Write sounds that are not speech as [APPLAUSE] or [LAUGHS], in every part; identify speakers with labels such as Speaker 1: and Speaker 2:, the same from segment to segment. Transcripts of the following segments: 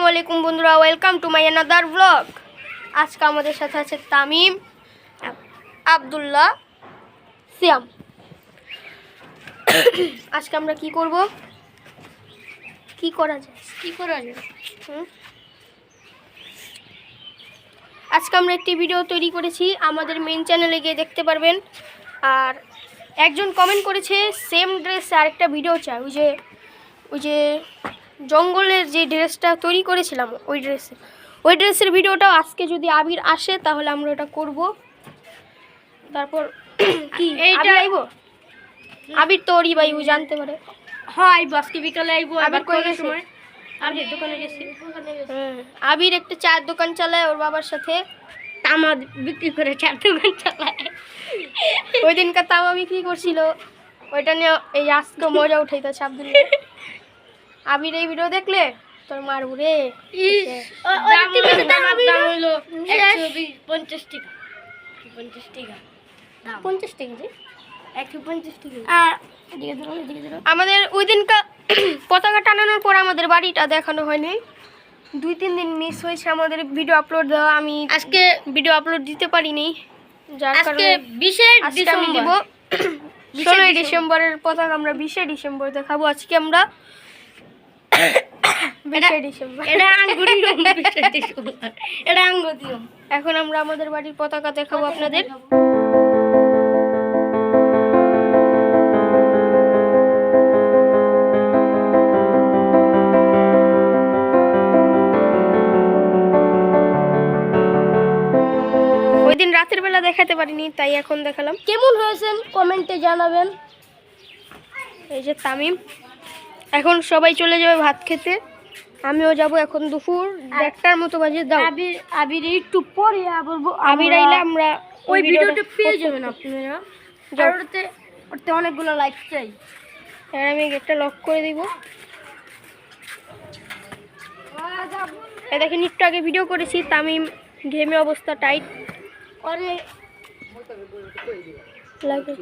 Speaker 1: আসসালামু আলাইকুম বন্ধুরা welcome to my another blog আজকে আমাদের সাথে আছে তামিম আবদুল্লাহ সিয়াম। আজকে আমরা কি করব? কি করা যায়? কি করা যায়? আজকে আমরা একটি ভিডিও তৈরি করেছি আমাদের মেন চ্যানেলে গিয়ে দেখতে পারবেন। আর একজন কমেন্ট করেছে সেম ড্রেসে আরেকটা ভিডিও চাই ওই যে ওই যে জঙ্গলের যে ড্রেসটা তৈরি করেছিলাম ওই ড্রেসে। ওই ড্রেসের ভিডিওটাও আজকে যদি আবির আসে তাহলে আমরা ওটা করব। তারপর [CLEARS THROAT] কি?
Speaker 2: এইটা-
Speaker 1: আইব? আবির তোরই ভাই ও জানতে পারে।
Speaker 2: হ্যাঁ আইবো আজকে বিকালে আইবো
Speaker 1: আবার
Speaker 2: আবার
Speaker 1: গেছে?
Speaker 2: সময়। আমি দোকানে গেছি।
Speaker 1: হ্যাঁ, আবির একটা চায়ের দোকান চালায় ওর বাবার সাথে।
Speaker 2: তামা বিক্রি করে চার দোকান চালায়।
Speaker 1: ওই দিনকার তাওয়া বিক্রি করছিল। ওইটা নিয়ে এই আজকে মজা উঠাইতেছে আব্দুল্লাহ। আবির এই ভিডিও দেখলে? তোর মারবো রে।
Speaker 2: পঞ্চাশ টাকা। পঞ্চাশ টাকা।
Speaker 1: পঞ্চাশ টাকা আমাদের ওই দিনকার [CLEARS THROAT] পতাকা টানানোর পর আমাদের বাড়িটা দেখানো হয়নি। দুই তিন দিন মিস হয়েছে আমাদের ভিডিও আপলোড দেওয়া। আমি আজকে ভিডিও আপলোড দিতে পারিনি। যার কারণে আমি দিব [CLEARS THROAT] ষোলোই ডিসেম্বরের পতাকা আমরা বিশে ডিসেম্বর দেখাবো। আজকে আমরা এখন আমরা আমাদের বাড়ির পতাকা দেখাবো আপনাদের। ওই দিন রাতের বেলা দেখাতে পারিনি তাই এখন দেখালাম।
Speaker 2: কেমন হয়েছেন? কমেন্টে জানাবেন।
Speaker 1: এই যে তামিম। এখন সবাই চলে যাবে ভাত খেতে। আমিও যাব এখন দুপুর। দেড়টার মতো বাজে দাও।
Speaker 2: আবির আবির একটু পরে বলব
Speaker 1: আবির আইলে আমরা
Speaker 2: ওই ভিডিওটা পেয়ে যাবেন। আপনারা। আর ওটাতে অনেকগুলো লাইক চাই।
Speaker 1: আর আমি গেটটা লক করে দিব। এই দেখেন একটু আগে ভিডিও করেছি তামিম ঘেমে অবস্থা টাইট
Speaker 2: আরে।
Speaker 1: লাগে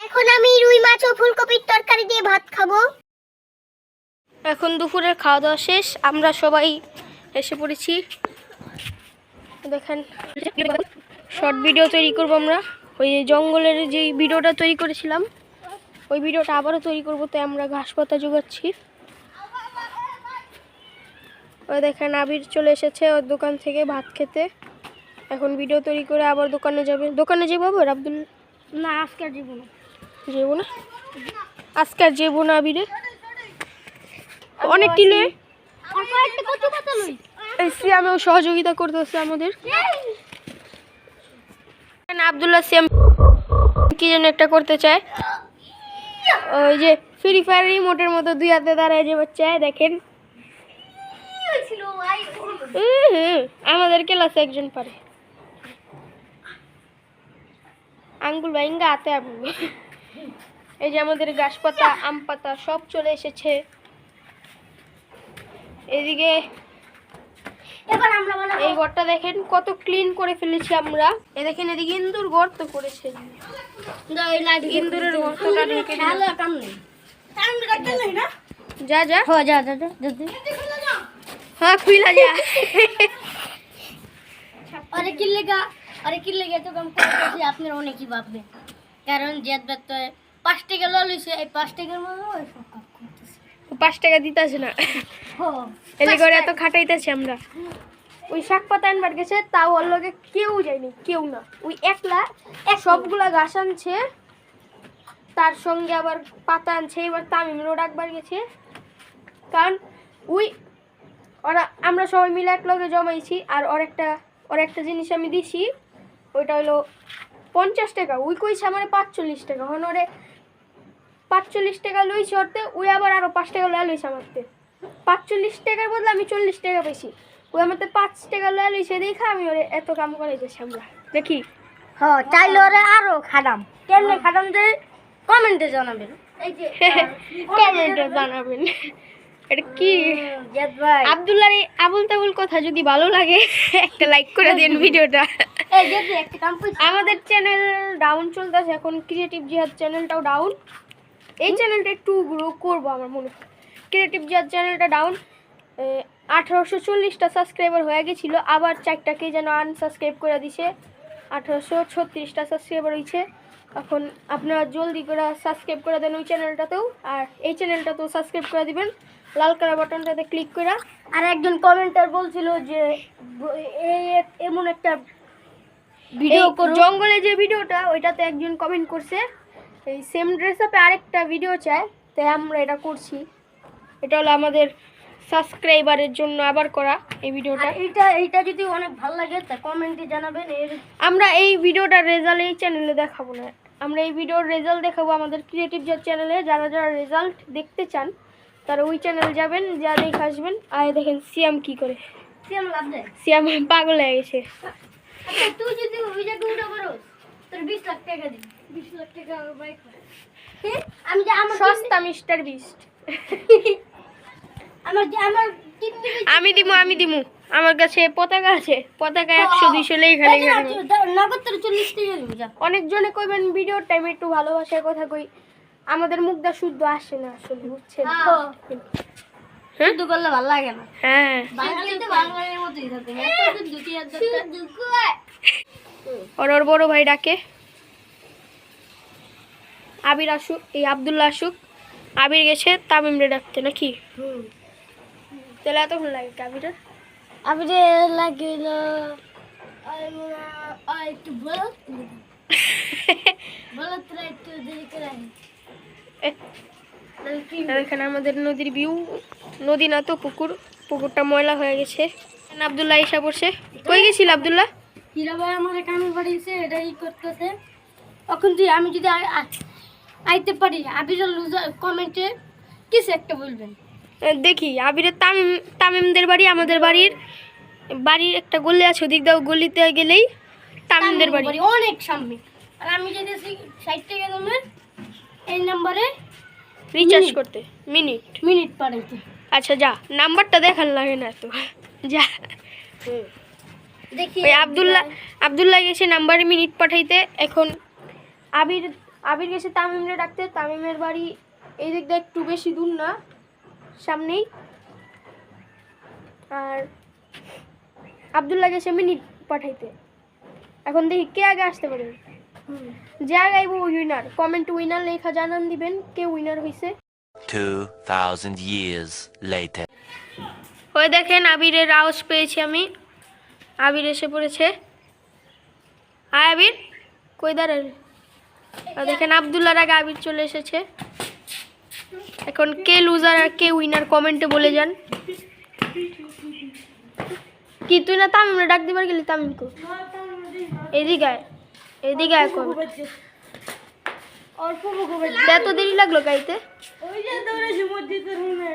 Speaker 2: এখন আমি রুই মাছ ও ফুলকপির তরকারি দিয়ে ভাত খাব।
Speaker 1: এখন দুপুরের খাওয়া দাওয়া শেষ আমরা সবাই এসে পড়েছি। দেখেন শর্ট ভিডিও তৈরি করব আমরা। ওই জঙ্গলের যে ভিডিওটা তৈরি করেছিলাম ওই ভিডিওটা আবারও তৈরি করব তাই আমরা ঘাস পাতা জোগাচ্ছি। ওই দেখেন আবির চলে এসেছে ওর দোকান থেকে ভাত খেতে। এখন ভিডিও তৈরি করে আবার দোকানে যাবে। দোকানে যাব আবার আব্দুল?
Speaker 2: না আজকে আর যাব না।
Speaker 1: যাব না? আজকে আর যাব না আবিরে? অনেক টিলে সিয়ামেও সহযোগিতা করতেছে আমাদের। আবদুল্লাহ সিয়াম কি যেন একটা করতে চায়। ওই যে ফ্রি ফায়ার রিমোটের মতো দুই হাতে দাঁড়ায় যে বাচ্চা, দেখেন। আমাদের ক্লাসে একজন পারে। আঙ্গুল বাইঙ্গা হাতে আবু এই যে আমাদের গাছ পাতা আম পাতা সব চলে এসেছে। এদিকে
Speaker 2: এবার আমরা
Speaker 1: এই ঘরটা দেখেন কত ক্লিন করে ফেলেছি আমরা। এ দেখেন এদিকে ইন্দুর গর্ত করেছে। ইন্দুরের গর্তটা ঢেকে যা যা।
Speaker 2: হ্যাঁ যা যা যা যা
Speaker 1: হ্যাঁ খুইলা যা।
Speaker 2: আরে কি লেগা আরে কি লেগা তো কাম করতেছি আপনারা অনেকই ভাববেন কারণ জেদ বেত পাঁচ টাকা লইছে এই পাঁচ টাকার মধ্যে ওই সব কাম করতেছে
Speaker 1: পাঁচ টাকা দিতেছে না। এলে করে এত খাটাইতেছি আমরা। ওই শাক পাতা আনবার গেছে তাও ওর লগে কেউ যায়নি কেউ না। ওই একলা সবগুলা গাছ আনছে তার সঙ্গে আবার পাতা আনছে এবার তামিমরও ডাকবার গেছে। কারণ ওই ওরা আমরা সবাই মিলে এক লগে জমাইছি আর ওর একটা ওর একটা জিনিস আমি দিছি ওইটা হলো পঞ্চাশ টাকা। ওই কইছে আমার পাঁচচল্লিশ টাকা। হন ওরে পাঁচচল্লিশ টাকা লইছে ওরতে ওই আবার আরও পাঁচ টাকা লয়া লইছে আমারতে। পাঁচচল্লিশ টাকার বদলে আমি চল্লিশ টাকা পেয়েছি ওই আমারতে পাঁচ টাকা লয়া লইছে দেখা আমি ওরে এত কাম করাইতেছি আমরা। দেখি।
Speaker 2: হ্যাঁ চাইলে ওরে আরও খাদাম কেমনে খাদাম যে কমেন্টে জানাবেন।
Speaker 1: কমেন্টে জানাবেন। এটা কি?
Speaker 2: ভাই।
Speaker 1: আবুল তাবুল কথা যদি ভালো লাগে একটা লাইক করে দিন ভিডিওটা। আমাদের চ্যানেল ডাউন চলতেছে এখন ক্রিয়েটিভ জিহাদ চ্যানেলটাও ডাউন এই চ্যানেলটা একটু গ্রো করব আমার মনে হয়। ক্রিয়েটিভ জিহাদ চ্যানেলটা ডাউন আঠারোশো চল্লিশটা সাবস্ক্রাইবার হয়ে গেছিল আবার চারটাকে যেন আনসাবস্ক্রাইব করে দিছে আঠারোশো ছত্রিশটা সাবস্ক্রাইবার হয়েছে এখন আপনারা জলদি করে সাবস্ক্রাইব করে দেন ওই চ্যানেলটাতেও আর এই চ্যানেলটাতেও সাবস্ক্রাইব করে দিবেন। লাল কালার বাটনটাতে ক্লিক করে।
Speaker 2: আর একজন কমেন্টার বলছিল যে এই এমন একটা ভিডিও
Speaker 1: ভিডিও জঙ্গলে যে ভিডিওটা ওইটাতে একজন কমেন্ট করছে। এই সেম ড্রেস আপে আরেকটা ভিডিও চায় তাই আমরা এটা করছি। এটা হলো আমাদের সাবস্ক্রাইবারের জন্য আবার করা এই ভিডিওটা
Speaker 2: এইটা এইটা যদি অনেক ভালো লাগে তা কমেন্টে জানাবেন এর
Speaker 1: আমরা এই ভিডিওটার রেজাল্ট এই চ্যানেলে দেখাবো না। আমরা এই ভিডিওর রেজাল্ট দেখাবো আমাদের ক্রিয়েটিভ জার চ্যানেলে যারা যারা রেজাল্ট দেখতে চান তারা ওই চ্যানেল যাবেন যা দেখে আসবেন। আর দেখেন সিয়াম কি করে।
Speaker 2: সেম লাভ দেয়
Speaker 1: সিয়াম পাগল হয়ে গেছে।
Speaker 2: আচ্ছা তুই যদি ওই জায়গায় উঠে পারো তোর বিশ লাখ টাকা দিবি। আমি যে আমার
Speaker 1: সস্তা মিস্টার বিস্ট।
Speaker 2: আমার আমার
Speaker 1: আমি দিমু আমি দিমু। আমার কাছে পতাকা আছে। পতাকা একশো দুইশো লেখা লেখা
Speaker 2: যা
Speaker 1: অনেকজনে কইবেন ভিডিওর টাইমে একটু ভালোবাসার কথা কই। আমাদের মুখটা শুদ্ধ আসে না আসলে বুঝছেন?
Speaker 2: হ্যাঁ।
Speaker 1: হ্যাঁ?
Speaker 2: করলে ভালো লাগে না।
Speaker 1: হ্যাঁ। ওর ওর বড় ভাই ডাকে। আবির আসুক এই আবদুল্লাহ আসুক আবির গেছে তামিম রে ডাকতে নাকি? তাহলে এতক্ষণ লাগে আবিরের?
Speaker 2: যে লাগিল। একটু দেরি করে
Speaker 1: আর এখানে আমাদের নদীর ভিউ নদী না তো পুকুর পুকুরটা ময়লা হয়ে গেছে। আবদুল্লাহ এসে পড়ছে। কই গেছিল আবদুল্লাহ?
Speaker 2: হীরা ভাই আমার কামের বাড়ি এসে এটাই করতেছে। এখন তুই আমি যদি আইতে পারি আবির কমেন্টে কিছু একটা বলবেন।
Speaker 1: দেখি আবিরের তামিম তামিমদের বাড়ি আমাদের বাড়ির বাড়ির একটা গলি আছে ওদিক দাও গলিতে গেলেই তামিমদের বাড়ি।
Speaker 2: অনেক সামনে। আর আমি যদি ষাট টাকা দামের এই নাম্বারে
Speaker 1: রিচার্জ করতে মিনিট।
Speaker 2: মিনিট পাঠাইতে
Speaker 1: আচ্ছা যা নাম্বারটা দেখার লাগে না তো যা।
Speaker 2: দেখি
Speaker 1: আবদুল্লাহ আবদুল্লাহ গেছে নাম্বারে মিনিট পাঠাইতে এখন আবির আবির গেছে তামিমরে ডাকতে তামিমের বাড়ি এই দিক দিয়ে একটু বেশি দূর না সামনেই। আর আবদুল্লাহ গেছে মিনিট পাঠাইতে। এখন দেখি কে আগে আসতে পারে। যে আগে আইব উইনার কমেন্ট উইনার লেখা জানান দিবেন কে উইনার হয়েছে
Speaker 3: 2,000 years later.
Speaker 1: ওই দেখেন আবিরের আওয়াজ পেয়েছি আমি। আবির এসে পড়েছে। আয় আবির কই আর দেখেন আবদুল্লার আগে আবির চলে এসেছে। এখন কে লুজার আর কে উইনার কমেন্টে বলে যান। কি তুই না তামিম ডাক দিবার গেলি তামিম কো এদিকে
Speaker 2: মুখে
Speaker 1: এত দেরি লাগল গাইতে?
Speaker 2: ওই যে দৌড়েছি মসজিদের রুমে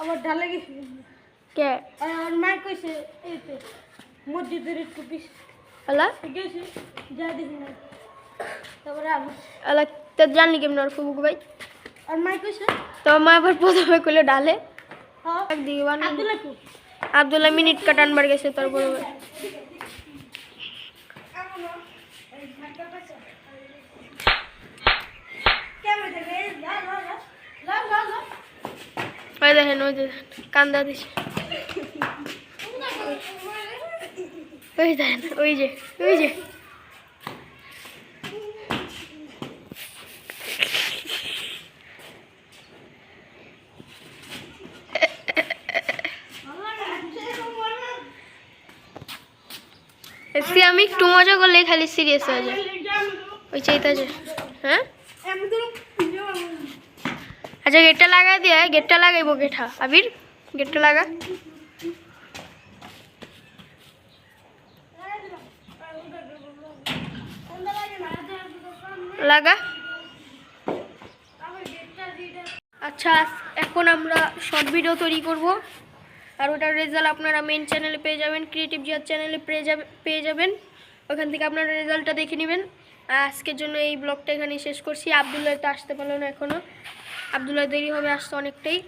Speaker 2: আবার ঢালে গেছি।
Speaker 1: কে?
Speaker 2: আর মা কইছে এইতে মসজিদের একটু পিস।
Speaker 1: আলা
Speaker 2: গেছি যা দেখি না।
Speaker 1: আলা তো জানলি কেমন আর ফুবুক ভাই
Speaker 2: আর মা কইছে
Speaker 1: তো মা আবার প্রথমে করলে ডালে
Speaker 2: হ্যাঁ
Speaker 1: একদিকে বানানো
Speaker 2: আব্দুল্লাহ
Speaker 1: আবদুল্লাহ মিনিট কাটানবার গেছে তার বড় ভাই ওই দেখেন ওই যে কান্দা দিছে ওই দেখেন ওই যে ওই যে এসে আমি একটু মজা করলে খালি সিরিয়াস হয়ে যায়। ওই চাইতে যে হ্যাঁ? আচ্ছা গেটটা লাগাই দিয়ে গেটটা লাগাইবো গেঠা আবির গেটটা লাগা। লাগা। আচ্ছা এখন আমরা শর্ট ভিডিও তৈরি করব। আর ওটার রেজাল্ট আপনারা মেন চ্যানেলে পেয়ে যাবেন ক্রিয়েটিভ জিয়ার চ্যানেলে পেয়ে যাবেন। ওখান থেকে আপনারা রেজাল্টটা দেখে নেবেন। আজকের জন্য এই ব্লগটা এখানে শেষ করছি। আবদুল্লাহ তো আসতে পারল না এখনও আবদুল্লাহ দেরি হবে আসতে অনেকটাই।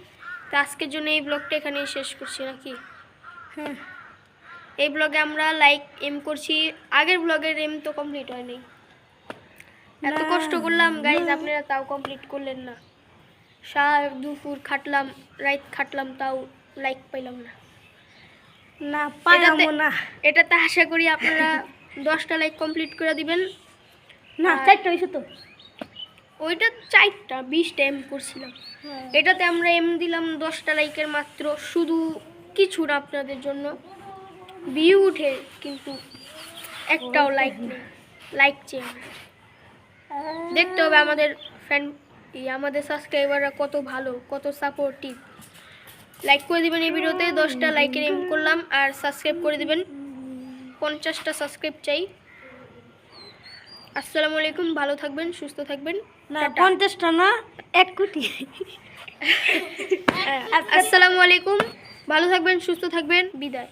Speaker 1: তো আজকের জন্য এই ব্লগটা এখানেই শেষ করছি নাকি? হুম এই ব্লগে আমরা লাইক এম করছি। আগের ব্লগের এম তো কমপ্লিট হয়নি। এত কষ্ট করলাম। গাইজ আপনারা তাও কমপ্লিট করলেন না। সা দুপুর খাটলাম রাইত খাটলাম তাও লাইক পাইলাম না।
Speaker 2: না
Speaker 1: পাইলাম
Speaker 2: না।
Speaker 1: এটাতে আশা করি আপনারা [LAUGHS] দশটা লাইক কমপ্লিট করে দিবেন।
Speaker 2: না চারটা হয়েছে তো।
Speaker 1: ওইটা চারটা বিশটা এম করছিলাম। এটাতে আমরা এম দিলাম দশটা লাইকের মাত্র। শুধু কিছু না আপনাদের জন্য ভিউ উঠে কিন্তু একটাও লাইক নেই। লাইক চেয়ে দেখতে হবে আমাদের ফ্যান আমাদের সাবস্ক্রাইবাররা কত ভালো কত সাপোর্টিভ লাইক করে দেবেন এই ভিডিওতে দশটা লাইকের এম করলাম আর সাবস্ক্রাইব করে দিবেন। পঞ্চাশটা সাবস্ক্রাইব চাই। আসসালামু আলাইকুম ভালো থাকবেন সুস্থ থাকবেন।
Speaker 2: না পঞ্চাশটা না এক কোটি। [LAUGHS]
Speaker 1: আসসালামু আলাইকুম ভালো থাকবেন সুস্থ থাকবেন বিদায়।